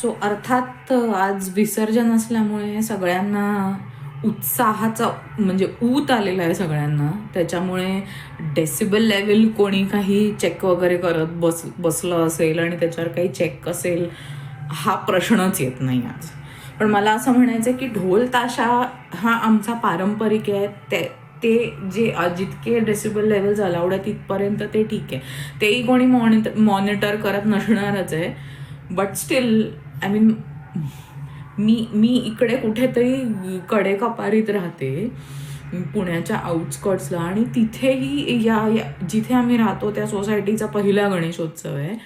So अर्थात आज विसर्जन असल्यामुळे सगळ्यांना उत्साहाचा म्हणजे ऊत आलेला आहे सगळ्यांना. त्याच्यामुळे डेसिबल लेवल कोणी काही चेक वगैरे करत बस बसलं असेल आणि त्याच्यावर काही चेक असेल हा प्रश्नच येत नाही आज. पण मला असं म्हणायचं आहे की ढोल ताशा हा आमचा पारंपरिक आहे. ते ते जे जितके डेसिबल लेवल्स अलाउड आहे तिथपर्यंत ते ठीक आहे. तेही कोणी मॉनिट मॉनिटर करत नसणारच आहे. बट स्टील आय मीन मी मी इकडे कुठेतरी कडेकपारीत राहते पुण्याच्या आउटस्कट्सला आणि तिथेही या या- जिथे आम्ही राहतो त्या सोसायटीचा पहिला गणेशोत्सव आहे.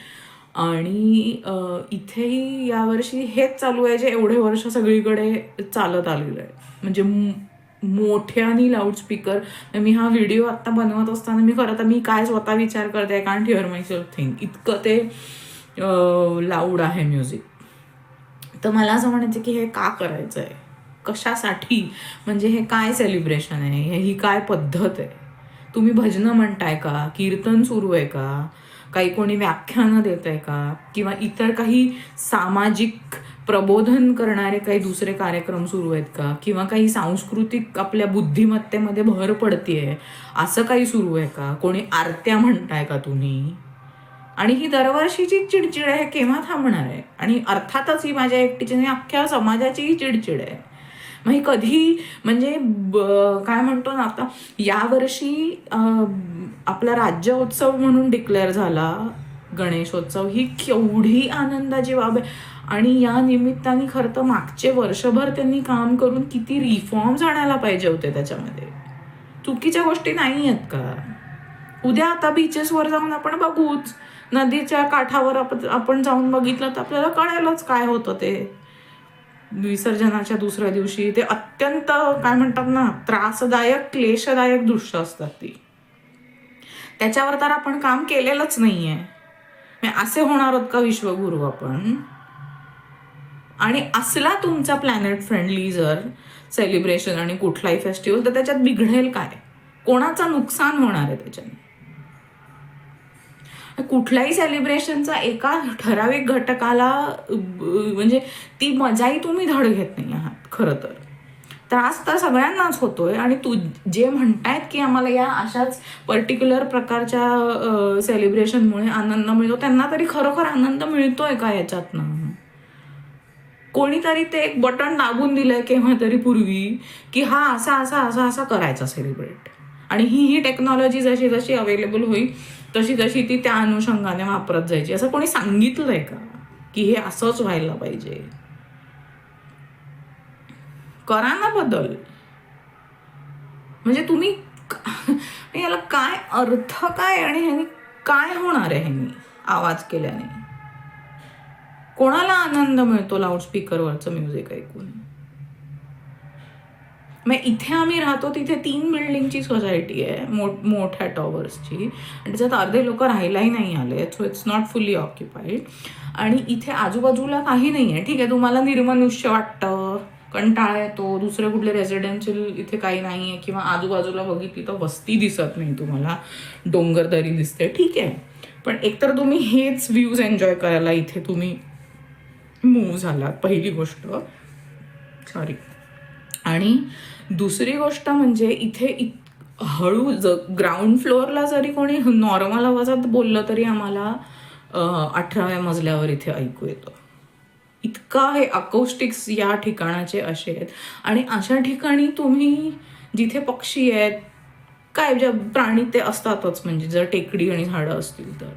आणि इथेही यावर्षी हेच चालू आहे जे एवढे वर्ष सगळीकडे चालत आलेलं आहे. म्हणजे म- मोठ्यानी लाऊडस्पीकर मी हा व्हिडिओ आत्ता बनवत असताना मी खरं तर मी काय स्वतः विचार करते I can't hear myself thing इतकं ते लाऊड आहे म्युझिक तर मला असं म्हणायचं की हे का करायचं आहे कशासाठी? म्हणजे हे काय सेलिब्रेशन आहे? हे ही काय पद्धत आहे? तुम्ही भजनं म्हणताय का? कीर्तन सुरू आहे का? काही कोणी व्याख्यानं देत आहे का? किंवा इतर काही सामाजिक प्रबोधन करणारे काही दुसरे कार्यक्रम सुरू आहेत का? किंवा काही सांस्कृतिक आपल्या बुद्धिमत्तेमध्ये भर पडतीये? असं काही सुरू आहे का? कोणी आरत्या म्हणताय का तुम्ही? आणि ही दरवर्षीची चिडचिड आहे केव्हा थांबणार आहे? आणि अर्थातच ही माझ्या एकटीची नाही अख्ख्या समाजाचीही चिडचिड आहे. मग ही कधी म्हणजे काय म्हणतो ना आता यावर्षी अं, आपला राज्योत्सव म्हणून डिक्लेअर झाला गणेशोत्सव ही केवढी आनंदाची बाब आहे. आणि या निमित्ताने खरं तर मागचे वर्षभर त्यांनी काम करून किती रिफॉर्म्स आणायला पाहिजे होते त्याच्यामध्ये. चुकीच्या गोष्टी नाही आहेत का? उद्या आता बीचेसवर जाऊन आपण बघूच. नदीच्या काठावर आपण आपण जाऊन बघितलं तर आपल्याला कळेलच काय होतं ते. विसर्जनाच्या दुसऱ्या दिवशी ते अत्यंत काय म्हणतात ना त्रासदायक क्लेशदायक दृश्य असतात ती. त्याच्यावर तर आपण काम केलेलंच नाहीये. म्हणजे असे होणार आहोत का विश्वगुरू आपण? आणि असला तुमचा प्लॅनेट फ्रेंडली जर सेलिब्रेशन आणि कुठलाही फेस्टिवल तर त्याच्यात बिघडेल काय? कोणाचं नुकसान होणार आहे त्याच्याने कुठल्याही सेलिब्रेशनचा एका ठराविक घटकाला म्हणजे ती मजाही तुम्ही धड घेत नाही आहात खरं तर. त्रास तर सगळ्यांनाच होतोय आणि तू जे म्हणतायत की आम्हाला या अशाच पर्टिक्युलर प्रकारच्या सेलिब्रेशनमुळे आनंद मिळतो त्यांना तरी खरोखर आनंद मिळतोय का याच्यातनं? कोणीतरी ते एक बटन दाबून दिलंय केव्हा तरी पूर्वी की हा असा असा असा असा करायचा सेलिब्रेट आणि ही ही टेक्नॉलॉजी जशी जशी अवेलेबल होईल तशी तशी ती त्या अनुषंगाने वापरत जायची. असं कोणी सांगितलंय का? की हे असंच व्हायला पाहिजे? करा ना बदल. म्हणजे तुम्ही याला काय अर्थ काय आणि ह्यानी काय होणार आहे ह्यानी आवाज केल्याने? कोणाला आनंद मिळतो लाऊडस्पीकरवरचं म्युझिक ऐकून? मग इथे आम्ही राहतो तिथे तीन बिल्डिंगची सोसायटी आहे मोठ मोठ्या टॉवर्सची आणि त्याच्यात अर्धे लोक राहायलाही नाही आले so it's not fully occupied आणि इथे आजूबाजूला काही नाही आहे. ठीक आहे तुम्हाला निर्मनुष्य वाटतं कंटाळा येतो दुसरे कुठले रेसिडेन्शियल इथे काही नाही आहे किंवा आजूबाजूला बघितली तर वस्ती दिसत नाही तुम्हाला. डोंगरदरी दिसते ठीक आहे. पण एकतर तुम्ही हेच व्ह्यूज एन्जॉय करायला इथे तुम्ही मूव झालात पहिली गोष्ट. सॉरी आणि दुसरी गोष्ट म्हणजे इथे इत हळू ज ग्राउंड फ्लोअरला जरी कोणी नॉर्मल आवाजात बोललं तरी आम्हाला अठराव्या मजल्यावर इथे ऐकू येतं. इतका हे अकोस्टिक्स या ठिकाणाचे असे आहेत. आणि अशा ठिकाणी तुम्ही जिथे पक्षी आहेत काय ज्या प्राणी ते असतातच म्हणजे जर टेकडी आणि झाडं असतील तर.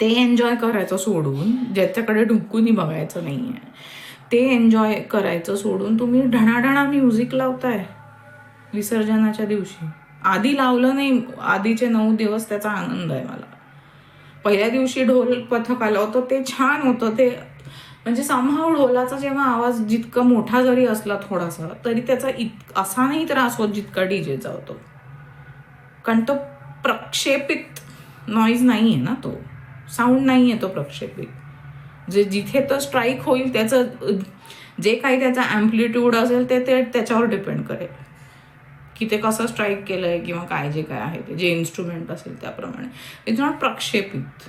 ते एन्जॉय करायचं सोडून ज्याच्याकडे ढुंकूनही बघायचं नाही आहे ते एन्जॉय करायचं सोडून तुम्ही ढणाढणा म्युझिक लावताय विसर्जनाच्या दिवशी. आधी लावलं नाही आधीचे नऊ दिवस त्याचा आनंद आहे मला. पहिल्या दिवशी ढोल पथक आलं होतं ते छान होतं ते म्हणजे समहाव ढोलाचा जेव्हा आवाज जितका मोठा जरी असला थोडासा तरी त्याचा इत असा नाही त्रास होत जितका डी जेचा होतो. कारण तो प्रक्षेपित नॉईज नाही आहे ना तो. साऊंड नाही आहे तो प्रक्षेपित. जे जिथे तो स्ट्राईक होईल त्याचं जे काही त्याचा ॲम्प्लिट्यूड असेल ते ते त्याच्यावर डिपेंड करेल. की ते कसं स्ट्राईक केलं आहे किंवा काय जे काय आहे ते जे इन्स्ट्रुमेंट असेल त्याप्रमाणे. इट्स नॉट प्रक्षेपित.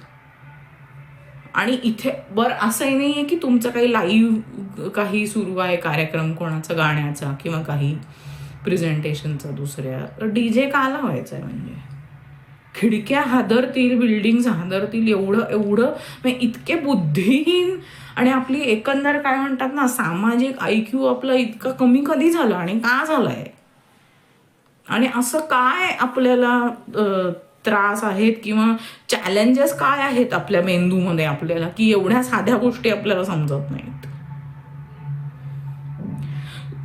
आणि इथे बरं असंही नाही आहे की तुमचं काही लाईव्ह काही सुरू आहे कार्यक्रम कोणाचा गाण्याचा किंवा काही प्रेझेंटेशनचा दुसऱ्या. डी जे का लावायचा आहे म्हणजे. खिडक्या हादरतील बिल्डिंग्स हादरतील एवढं एवढं. म्हणजे इतके बुद्धिहीन आणि आपली एकंदर काय म्हणतात ना सामाजिक ऐक्यू आपलं इतकं कमी कधी झालं आणि का झालंय? आणि असं काय आपल्याला त्रास आहेत किंवा चॅलेंजेस काय आहेत आपल्या मेंदूमध्ये आपल्याला की एवढ्या साध्या गोष्टी आपल्याला समजत नाहीत?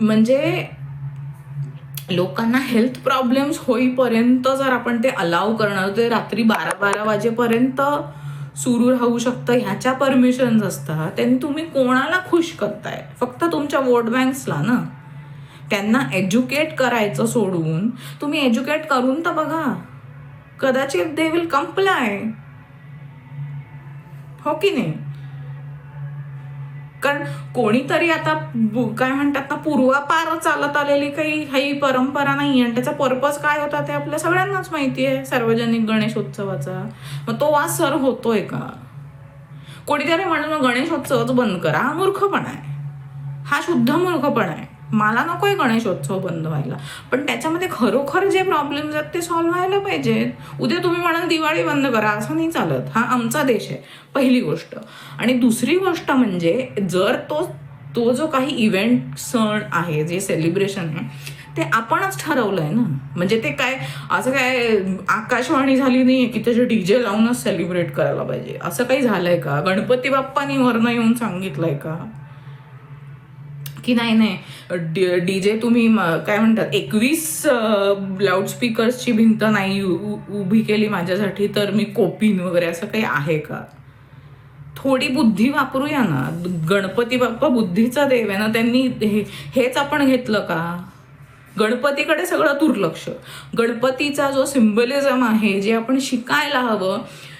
म्हणजे लोकांना हेल्थ प्रॉब्लेम्स होईपर्यंत जर आपण ते अलाव करणार ते रात्री बारा बारा वाजेपर्यंत सुरू राहू शकतं ह्याच्या परमिशन्स असतात. त्यांनी तुम्ही कोणाला खुश करताय? फक्त तुमच्या वोट बँक्सला ना. त्यांना एज्युकेट करायचं सोडून तुम्ही एज्युकेट करून तर बघा. कदाचित दे विल कम्प्लाय हो की नाही? कारण कोणीतरी आता काय म्हणतात ना पूर्वापार चालत आलेली काही ही परंपरा नाही आणि त्याचा पर्पज काय होता ते आपल्या सगळ्यांनाच माहिती आहे सार्वजनिक गणेशोत्सवाचा. मग तो वास सर होतोय का? कोणीतरी म्हणून गणेशोत्सवच बंद करा. हा मूर्खपणा आहे. हा शुद्ध मूर्खपणा आहे. मला नकोय गणेशोत्सव बंद व्हायला. पण त्याच्यामध्ये खरोखर जे प्रॉब्लेम्स आहेत ते सॉल्व्ह व्हायला पाहिजेत. उद्या तुम्ही म्हणाल दिवाळी बंद करा असं नाही चालत. हा आमचा देश आहे पहिली गोष्ट. आणि दुसरी गोष्ट म्हणजे जर तो तो जो काही इव्हेंट सण आहे जे सेलिब्रेशन आहे ते आपणच ठरवलंय ना. म्हणजे ते काय असं काय आकाशवाणी झाली नाही की त्याचे डीजे लावूनच सेलिब्रेट करायला पाहिजे. असं काही झालंय का? गणपती बाप्पानी वरनं येऊन सांगितलंय का? की नाही नाही. डी जे तुम्ही काय म्हणतात एकवीस लाऊडस्पीकर्सची भिंत नाही उ- उभी केली माझ्यासाठी तर मी कोपिन वगैरे असं काही आहे का? थोडी बुद्धी वापरूया ना. गणपती बाप्पा बुद्धीचा देव आहे ना त्यांनी हे हेच आपण घेतलं का? गणपतीकडे सगळं दुर्लक्ष. गणपतीचा जो सिम्बलिझम आहे जे आपण शिकायला हवं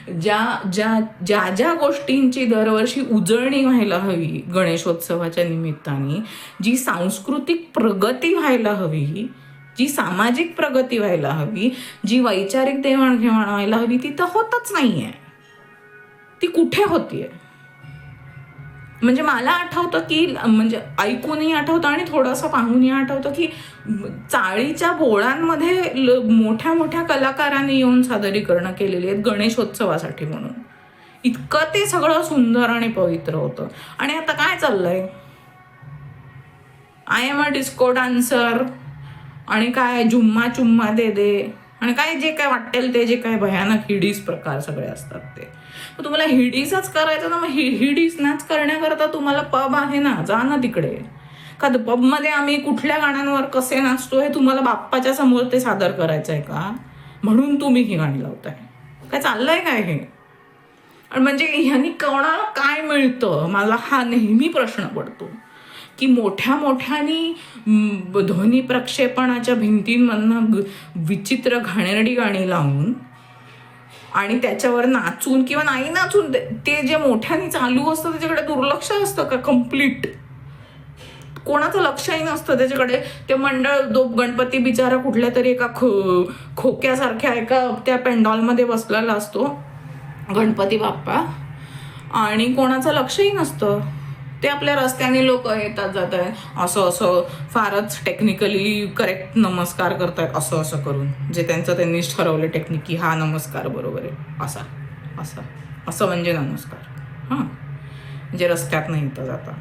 ज्या ज्या ज्या ज्या गोष्टींची दरवर्षी उजळणी व्हायला हवी गणेशोत्सवाच्या निमित्ताने जी सांस्कृतिक प्रगती व्हायला हवी जी सामाजिक प्रगती व्हायला हवी जी वैचारिक देवाणघेवाण व्हायला हवी ती तर होतच नाहीये. ती कुठे होतीये? म्हणजे मला आठवतं की म्हणजे ऐकूनही आठवतं आणि थोडंसं पाहूनही आठवतं की चाळीच्या बोळांमध्ये ल- मोठ्या मोठ्या कलाकारांनी येऊन सादरीकरणं केलेली आहेत गणेशोत्सवासाठी म्हणून. इतकं ते सगळं सुंदर आणि पवित्र होतं. आणि आता काय चाललंय? I am a disco dancer आणि काय? जुम्मा चुम्मा दे दे. आणि काय जे काय वाटेल ते जे काय भयानक हिडीस प्रकार सगळे असतात ते. मग तुम्हाला हिडीसच करायचं ना मग हि हिडीस नाच करण्याकरता तुम्हाला पब आहे ना जा ना तिकडे. का पबमध्ये आम्ही कुठल्या गाण्यांवर कसे नाचतो हे तुम्हाला बाप्पाच्या समोर ते सादर करायचं आहे का? म्हणून तुम्ही ही गाणी लावताय. काय चाललंय काय हे? आणि म्हणजे ह्यांनी कोणाला काय मिळतं? मला हा नेहमी प्रश्न पडतो. की मोठ्या मोठ्यानी ध्वनी प्रक्षेपणाच्या भिंतींमधनं विचित्र घाणेरडी गाणी लावून आणि त्याच्यावर नाचून किंवा नाही नाचून ते- ते जे मोठ्याने चालू असतं त्याच्याकडे दुर्लक्ष असतं का कंप्लीट कोणाचं लक्षही नसतं त्याच्याकडे. ते मंडळ दो गणपती बिचारा कुठल्या तरी एका खो खोक्यासारख्या एका त्या पेंडॉलमध्ये बसलेला असतो. गणपती बाप्पा. आणि कोणाचं लक्षही नसतं. ते आपल्या रस्त्याने लोक येतात जात आहेत. असं असं फारच टेक्निकली करेक्ट नमस्कार करतायत असं असं करून. जे त्यांचं त्यांनीच ठरवलं टेक्निक की हा नमस्कार बरोबर आहे. असा असा असं म्हणजे नमस्कार. हां. म्हणजे रस्त्यातनं येता जाता.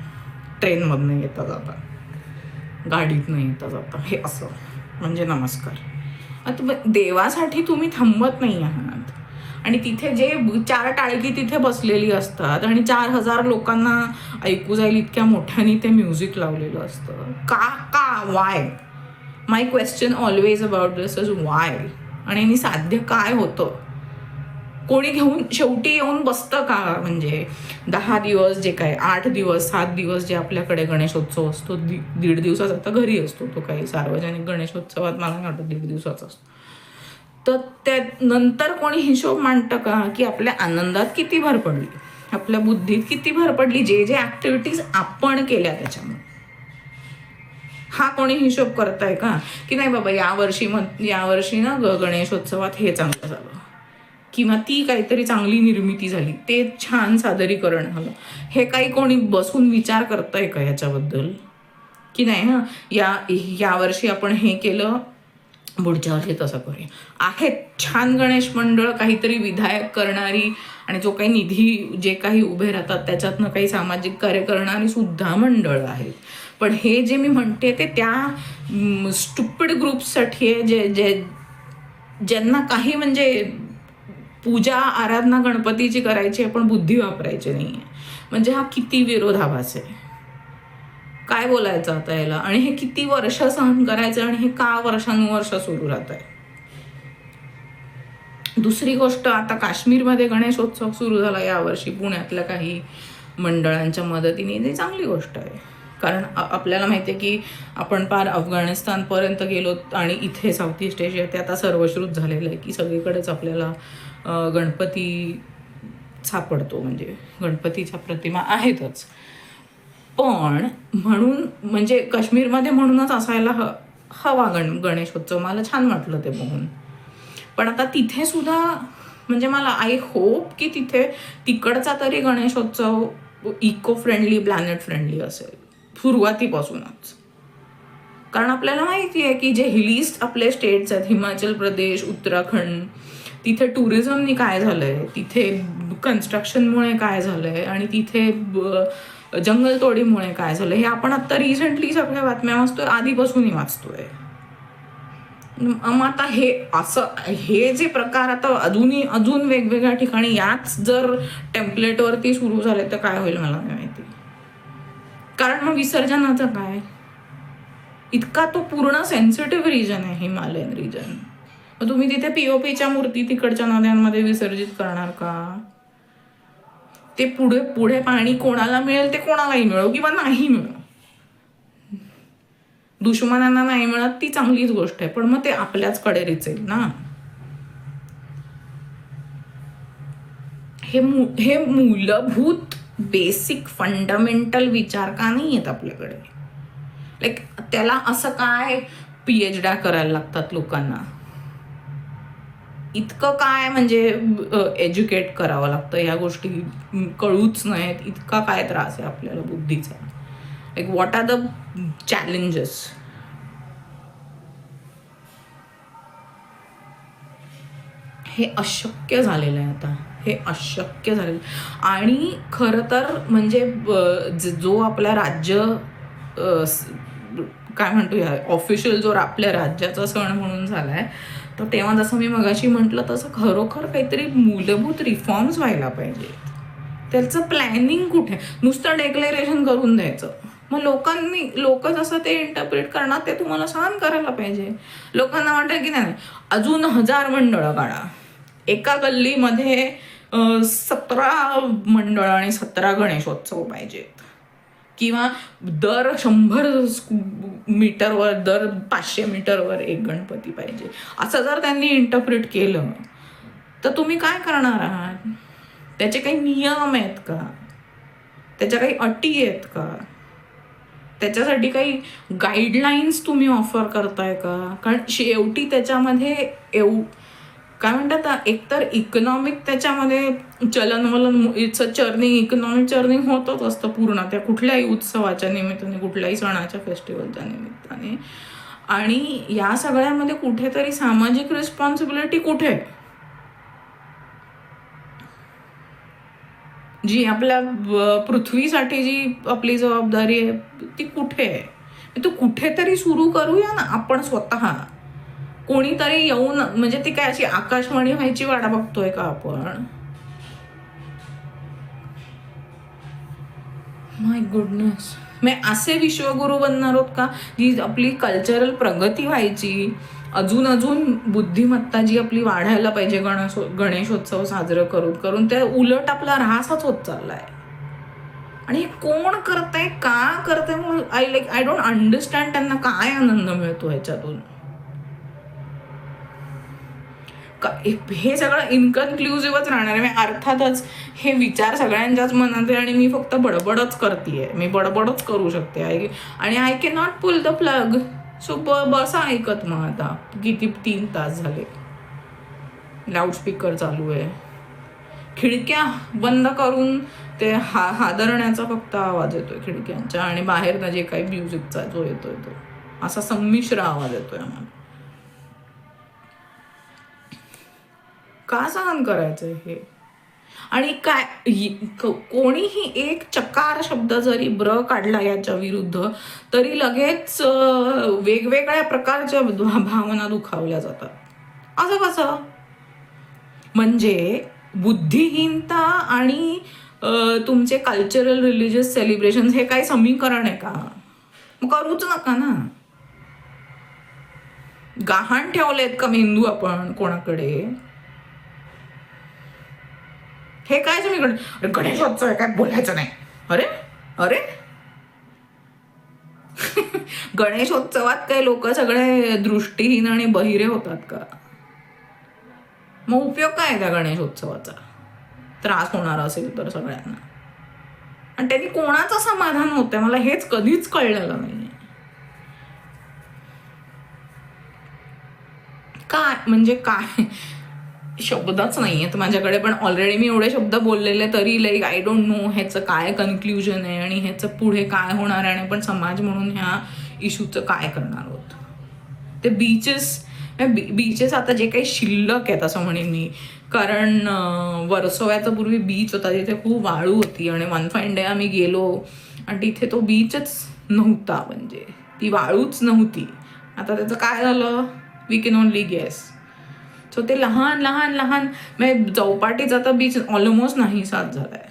ट्रेनमधनं येता जाता. गाडीतनं येता जाता. हे असं. म्हणजे नमस्कार. आता देवासाठी तुम्ही थांबत नाही आहात. आणि तिथे जे चार टाळकी तिथे बसलेली असतात आणि चार हजार लोकांना ऐकू जाईल इतक्या मोठ्याने ते म्युझिक लावलेलं असतं. का का why my question always about this is why आणि यांनी साध्य काय होतं? कोणी घेऊन शेवटी येऊन बसतं का? म्हणजे दहा दिवस जे काय आठ दिवस सात दिवस जे आपल्याकडे गणेशोत्सव असतो दीड दिवसाचा आता घरी असतो तो काही सार्वजनिक गणेशोत्सवात मला नाही दीड दिवसाचा असतो. तर त्या नंतर कोणी हिशोब मांडतं का की आपल्या आनंदात किती भर पडली? आपल्या बुद्धीत किती भर पडली? जे जे ॲक्टिव्हिटीज आपण केल्या त्याच्यामुळे. हा कोणी हिशोब करताय का? की नाही बाबा यावर्षी मग यावर्षी ना ग गणेशोत्सवात हे चांगलं झालं. किंवा ती काहीतरी चांगली निर्मिती झाली. ते छान सादरीकरण झालं. हे काही कोणी बसून विचार करतंय का याच्याबद्दल? की नाही हां या यावर्षी आपण हे केलं पुढच्या वर्षी तसं करूया. आहेत छान गणेश मंडळ काहीतरी विधायक करणारी आणि जो काही निधी जे काही उभे राहतात त्याच्यातनं काही सामाजिक कार्य करणारी सुद्धा मंडळ आहेत. पण हे जे मी म्हणते ते त्या स्टुपिड ग्रुप्ससाठी आहे जे जे ज्यांना काही म्हणजे पूजा आराधना गणपतीची करायची आहे पण बुद्धी वापरायची नाही आहे म्हणजे हा किती विरोधाभास आहे. काय बोलायचं आता याला? आणि हे किती वर्ष सहन करायचं आणि हे का वर्षानुवर्ष सुरू राहत आहे दुसरी गोष्ट आता काश्मीरमध्ये गणेशोत्सव सुरू झाला यावर्षी पुण्यातल्या काही मंडळांच्या मदतीने. ती चांगली गोष्ट आहे. कारण आपल्याला माहिती आहे की आपण पार अफगाणिस्तानपर्यंत गेलो आणि इथे साऊथ ईस्ट एशिया ते आता सर्वश्रुत झालेलं आहे की सगळीकडेच आपल्याला गणपती सापडतो. म्हणजे गणपतीच्या प्रतिमा आहेतच. पण म्हणून म्हणजे काश्मीरमध्ये म्हणूनच असायला ह हवा गण गणेशोत्सव. मला छान वाटलं ते बघून. पण आता तिथे सुद्धा म्हणजे मला आय होप की तिथे तिकडचा तरी Ganeshotsav eco friendly planet friendly असेल. सुरुवातीपासूनच. कारण आपल्याला माहिती आहे की जे हिलीस्ट आपले स्टेट्स आहेत हिमाचल प्रदेश उत्तराखंड तिथे टुरिझमनी काय झालंय? तिथे कन्स्ट्रक्शनमुळे काय झालंय? आणि तिथे जंगलतोडीमुळे काय झालं हे आपण आता रिसेंटली सगळ्या बातम्या वाचतोय आधीपासूनही वाचतोय. मग आता हे असं हे जे प्रकार आता अजूनही अजून वेगवेगळ्या ठिकाणी याच जर टेम्पलेटवरती सुरू झाले तर काय होईल मला नाही माहिती. कारण मग विसर्जनाचं काय? इतका तो पूर्ण सेन्सिटिव्ह रिजन आहे हिमालयन रिजन मग तुम्ही तिथे पीओपीच्या मूर्ती तिकडच्या नद्यांमध्ये विसर्जित करणार का? ते पुढे पुढे पाणी कोणाला मिळेल ते कोणालाही मिळो किंवा नाही मिळो दुश्मनांना नाही मिळत ती चांगलीच गोष्ट आहे पण मग ते आपल्याच कडे रिचेल ना. हे मू हे मूलभूत बेसिक फंडामेंटल विचार का नाही आहेत आपल्याकडे? लाईक त्याला असं काय पी एच ड्या करायला लागतात लोकांना? इतकं काय म्हणजे एज्युकेट करावं लागतं या गोष्टी कळूच नाहीत. इतका काय त्रास आहे आपल्याला बुद्धीचा. Like what are the challenges हे अशक्य झालेलं आहे आता. हे अशक्य झालेलं आणि खरं तर म्हणजे जो आपला राज्य काय म्हणतो या ऑफिशियल जो आपल्या राज्याचा सण म्हणून झालाय तर तेव्हा जसं मी मगाशी म्हटलं तसं खरोखर काहीतरी मूलभूत रिफॉर्म्स व्हायला पाहिजेत. त्याचं प्लॅनिंग कुठे? नुसतं डेक्लेरेशन करून द्यायचं. मग लोकांनी लोक जसं ते इंटरप्रिट करणार ते तुम्हाला सहन करायला पाहिजे. लोकांना वाटेल की नाही नाही, अजून हजार मंडळं काढा. एका गल्लीमध्ये सतरा मंडळ आणि सतरा गणेशोत्सव पाहिजेत. किंवा दर शंभर मीटरवर दर पाचशे मीटरवर एक गणपती पाहिजे. असं जर त्यांनी इंटरप्रिट केलं तर तुम्ही काय करणार आहात? त्याचे काही नियम आहेत का? त्याच्या काही अटी आहेत का? त्याच्यासाठी काही गाईडलाईन्स तुम्ही ऑफर करताय का? कारण शेवटी त्याच्यामध्ये एव काय म्हणतात एकतर इकॉनॉमिक त्याच्यामध्ये चलनवलन it's a churning economic churning होतच असतं पूर्ण. त्या कुठल्याही उत्सवाच्या निमित्ताने कुठल्याही सणाच्या फेस्टिवलच्या निमित्ताने. आणि या सगळ्यामध्ये कुठेतरी सामाजिक रिस्पॉन्सिबिलिटी कुठे आहे? जी आपल्या पृथ्वीसाठी जी आपली जबाबदारी आहे ती कुठे आहे? तो कुठेतरी सुरू करूया ना आपण स्वतः. कोणीतरी येऊन म्हणजे ती काय अशी आकाशवाणी व्हायची वाडा बघतोय का आपण? माय गुडनेस मी असे विश्वगुरु बनणार आहोत का? जी आपली कल्चरल प्रगती व्हायची अजून अजून बुद्धिमत्ता जी आपली वाढायला पाहिजे गणेश गणेशोत्सव साजरं करून करून त्या उलट आपला ऱ्हासच होत चाललाय. आणि कोण करतंय का करतंय I like I don't understand त्यांना काय आनंद मिळतो ह्याच्यातून का- हे सगळं इनकन्क्लुझिव्हच राहणार आहे. अर्थातच हे विचार सगळ्यांच्याच मनात आहे आणि मी फक्त बडबडच करते मी बडबडच करू शकते आय आणि I can not pull the plug so ब बसा ऐकत मग आता. किती तीन तास झाले. लाऊडस्पीकर चालू आहे. खिडक्या बंद करून ते हा हादरण्याचा फक्त आवाज येतोय खिडक्यांचा आणि बाहेरनं जे काही म्युझिकचा जो येतोय तो. असा संमिश्र आवाज येतोय आम्हाला. का सहन करायचं हे? आणि काय कोणीही एक चकार शब्द जरी ब्र काढला याच्या विरुद्ध तरी लगेच वेगवेगळ्या प्रकारच्या भावना दुखावल्या जातात. असं कसं? म्हणजे बुद्धिहीनता आणि तुमचे कल्चरल रिलिजियस सेलिब्रेशन हे काही समीकरण आहे का? मग करूच नका ना. गहाण ठेवलेत का मेंदू आपण कोणाकडे? हे काय समीकरण अरे गणेशोत्सव आहे काय बोलायचं नाही. अरे? अरे? गणेशोत्सवात काही लोक सगळे दृष्टीहीन आणि बहिरे होतात का? मग उपयोग काय आहे त्या गणेशोत्सवाचा त्रास होणार असेल तर सगळ्यांना. आणि त्यांनी कोणाचं समाधान होतंय? मला हेच कधीच कळलेलं नाही काय? म्हणजे काय? शब्दच नाही आहेत माझ्याकडे पण ऑलरेडी मी एवढे शब्द बोललेले तरी लाईक आय डोंट नो ह्याचं काय कन्क्ल्युजन आहे आणि ह्याचं पुढे काय होणार आहे आणि पण समाज म्हणून ह्या इशूचं काय करणार आहोत ते बीचेस बीचेस आता जे काही शिल्लक आहेत असं म्हणेन मी. कारण वर्सोव्याचा पूर्वी बीच होता तिथे खूप वाळू होती आणि वन फाईन डे आम्ही गेलो आणि तिथे तो बीचच नव्हता म्हणजे. ती वाळूच नव्हती. आता त्याचं काय झालं? We can only guess so ते लहान लहान लहान. म्हणजे चौपाटीचा तर बीच ऑलमोस्ट नाही साथ झालाय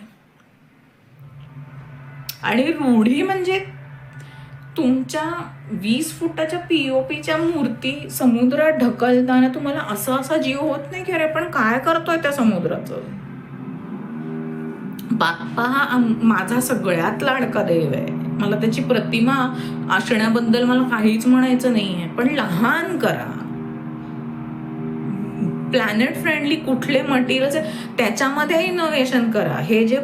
आणि रूढी म्हणजे तुमच्या वीस फुटाच्या पीओपीच्या मूर्ती समुद्रात ढकलताना तुम्हाला असा असा जीव होत नाही की अरे पण काय करतोय त्या समुद्राचं? बाप्पा हा माझा सगळ्यात लाडका देव आहे. मला त्याची प्रतिमा असण्याबद्दल मला काहीच म्हणायचं नाहीये. पण लहान करा. प्लॅनेट फ्रेंडली कुठले मटेरियल्स त्याच्यामध्ये इनोव्हेशन करा. हे जे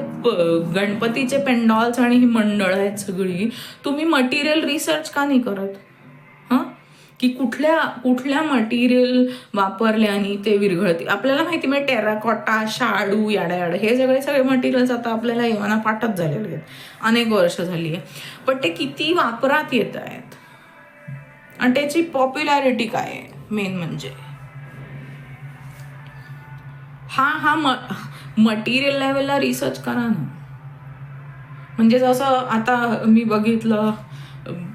गणपतीचे पेंडॉल्स आणि ही मंडळ आहेत सगळी तुम्ही मटेरियल रिसर्च का नाही करत? हां? की कुठल्या कुठल्या मटेरियल वापरल्याने ते विरघळते? आपल्याला माहिती म्हणजे टेराकॉटा शाडू याडा याडा हे सगळे सगळे मटेरियल्स आता आपल्याला येवाना पाठच झालेले आहेत. अनेक वर्ष झाली आहे. पण ते किती वापरात येत आहेत? आणि त्याची पॉप्युलॅरिटी काय आहे? मेन म्हणजे. हा हा म मटेरियल लेवलला रिसर्च करा ना. म्हणजे जसं आता मी बघितलं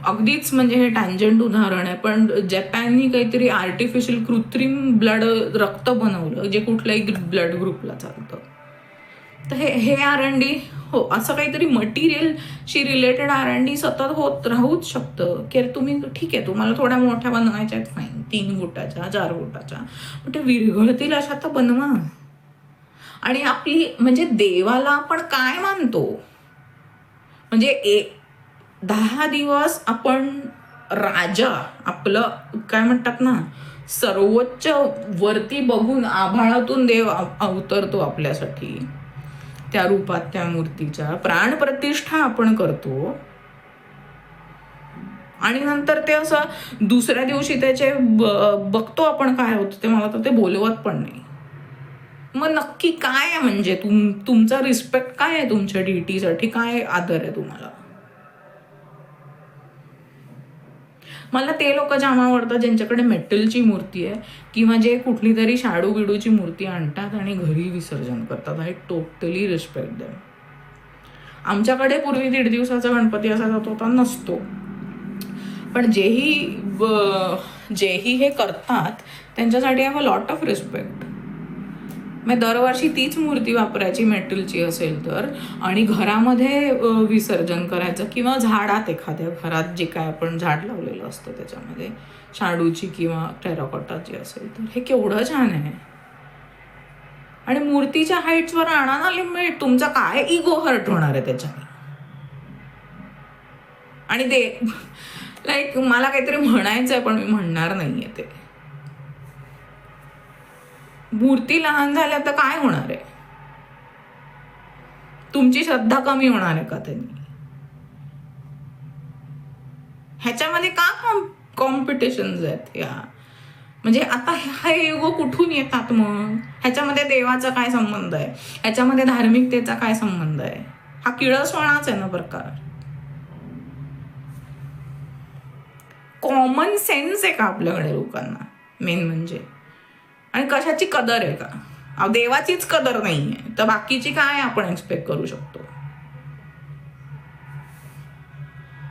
अगदीच म्हणजे हे टँजंट उदाहरण आहे पण जपाननी काहीतरी आर्टिफिशियल कृत्रिम ब्लड रक्त बनवलं जे कुठल्याही ब्लड ग्रुपला चालतं. तर हे हे आर एन डी हो असं काहीतरी मटेरियलशी रिलेटेड आर एन डी सतत होत राहूच शकतं. की तुम्ही ठीक आहे तुम्हाला थोड्या मोठ्या बनवायच्या आहेत फाईन तीन फुटाच्या चार फुटाच्या पण ते विरघळतील अशा तर बनवा. आणि आपली म्हणजे देवाला आपण काय मानतो? म्हणजे एक दहा दिवस आपण राजा आपलं काय म्हणतात ना सर्वोच्च वरती बघून आभाळातून देव अवतरतो आपल्यासाठी. त्या रूपात त्या मूर्तीच्या प्राणप्रतिष्ठा आपण करतो. आणि नंतर ते असं दुसऱ्या दिवशी त्याचे बघतो आपण काय होतं ते मला तर ते बोलवत पण नाही. मग नक्की काय आहे म्हणजे? तुम तुमचा रिस्पेक्ट काय आहे तुमच्या ड्युटीसाठी काय आदर आहे तुम्हाला? मला ते लोक जाम आवडतात ज्यांच्याकडे मेटलची मूर्ती आहे किंवा जे कुठली तरी शाडू बिडूची मूर्ती आणतात आणि घरी विसर्जन करतात आय टोटली रिस्पेक्ट देम आमच्याकडे पूर्वी दीड दिवसाचा गणपती असा जातो होता नसतो. पण जेही जेही हे करतात त्यांच्यासाठी I a lot of respect मग दरवर्षी तीच मूर्ती वापरायची मेटलची असेल तर आणि घरामध्ये विसर्जन करायचं किंवा झाडात एखाद्या घरात जे काय आपण झाड लावलेलं असतं त्याच्यामध्ये शाडूची किंवा टेराकोटाची असेल तर हे केवढं छान आहे. आणि मूर्तीच्या हाईट्सवर आणा ना लिमिट तुमचा काय इगो हर्ट होणार आहे त्याच्याने? आणि ते लाईक मला काहीतरी म्हणायचं आहे पण मी म्हणणार नाहीये ते. मूर्ती लहान झाल्या तर काय होणार आहे? तुमची श्रद्धा कमी होणार आहे का त्यांनी? ह्याच्यामध्ये का कॉम्पिटिशन्स आहेत या? म्हणजे आता हे युग कुठून येतात मग? ह्याच्यामध्ये देवाचा काय संबंध आहे? ह्याच्यामध्ये धार्मिकतेचा काय संबंध आहे? हा किळसवाणाच आहे ना प्रकार. कॉमन सेन्स आहे का आपल्याकडे लोकांना? मेन म्हणजे. आणि कशाची कदर आहे का? अहो, देवाचीच कदर नाही आहे तर बाकीची काय आपण एक्सपेक्ट करू शकतो?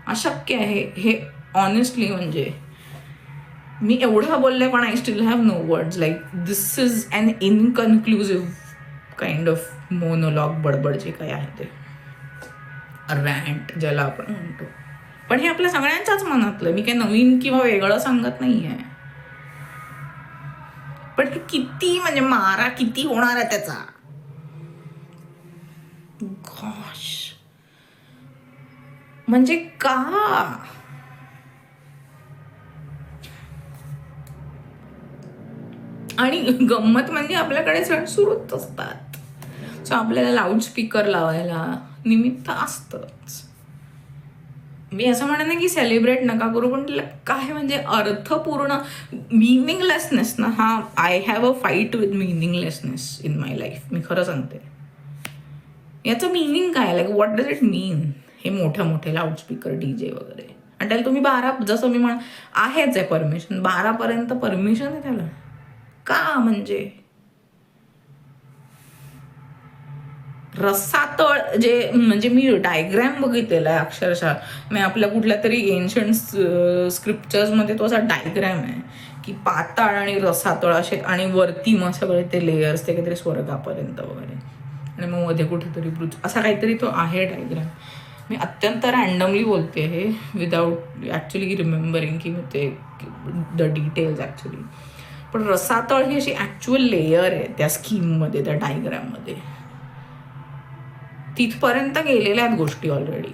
अशक्य आहे. हे ऑनेस्टली म्हणजे मी एवढं बोलले पण I still have no words like this is an inconclusive kind of monologue बडबड जे काही आहे ते. रँट ज्याला आपण म्हणतो. पण हे आपल्या सगळ्यांच्याच मनातलं मी काही नवीन किंवा वेगळं सांगत नाही आहे पण किती म्हणजे मारा किती होणार आहे त्याचा? गॉश म्हणजे का? आणि गंमत म्हणजे आपल्याकडे सण सुरूच असतात. सो आपल्याला लाऊडस्पीकर लावायला निमित्त असतंच. मी असं म्हणत नाही की सेलिब्रेट नका करू पण त्याला काय म्हणजे अर्थपूर्ण मिनिंगलेसनेस ना हा I have a fight with meaninglessness in my life मी खरं सांगते. याचं मिनिंग काय like what does it mean हे मोठ्या मोठे लाऊडस्पीकर डी जे वगैरे. आणि त्याला तुम्ही बारा जसं मी म्हण आहेच आहे परमिशन बारापर्यंत परमिशन आहे त्याला. का म्हणजे? रसातळ जे म्हणजे मी डायग्रॅम बघितलेला आहे अक्षरशः. मी आपल्या कुठल्या तरी एन्शंट स्क्रिप्चर्समध्ये तो असा डायग्रॅम आहे की पाताळ आणि रसातळ असे आणि वरती मग सगळे ते लेयर्स ते काहीतरी स्वर्गापर्यंत वगैरे. आणि मग मध्ये कुठेतरी पृथ्वी असा काहीतरी तो आहे डायग्रॅम मी अत्यंत रँडमली बोलते हे विदाऊट ॲक्च्युली रिमेंबरिंग की मी ते द डिटेल्स ॲक्च्युली पण रसातळ ही अशी ॲक्च्युअल लेयर आहे त्या स्कीममध्ये त्या डायग्रॅममध्ये तिथपर्यंत गेलेल्या आहेत गोष्टी ऑलरेडी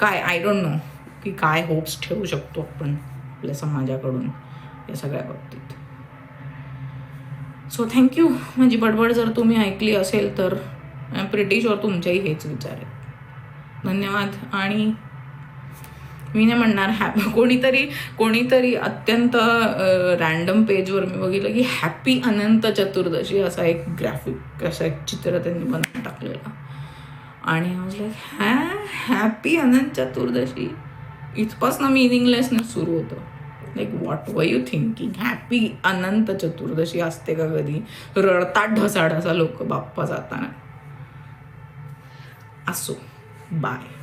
काय आय डोंट नो की काय होप्स ठेवू शकतो आपण आपल्या समाजाकडून या सगळ्या बाबतीत. सो थँक्यू माझी बडबड जर तुम्ही ऐकली असेल तर ब्रिटिशवर एम तुमचेही हेच विचार आहेत. धन्यवाद आणि मी नाही म्हणणार हॅप कोणीतरी कोणीतरी अत्यंत रॅन्डम पेजवर मी बघितलं की हॅपी अनंत चतुर्दशी असा एक ग्राफिक असं एक चित्र त्यांनी बनवून टाकलेलं. आणि लाईक हॅ हॅपी अनंत चतुर्दशी. इथपासनं मिनिंगलेसनेस सुरू होतं. Like what were you thinking happy Anant Chaturdashi असते का कधी? रडतात ढसाढसा लोक बाप्पा जाताना. असो. बाय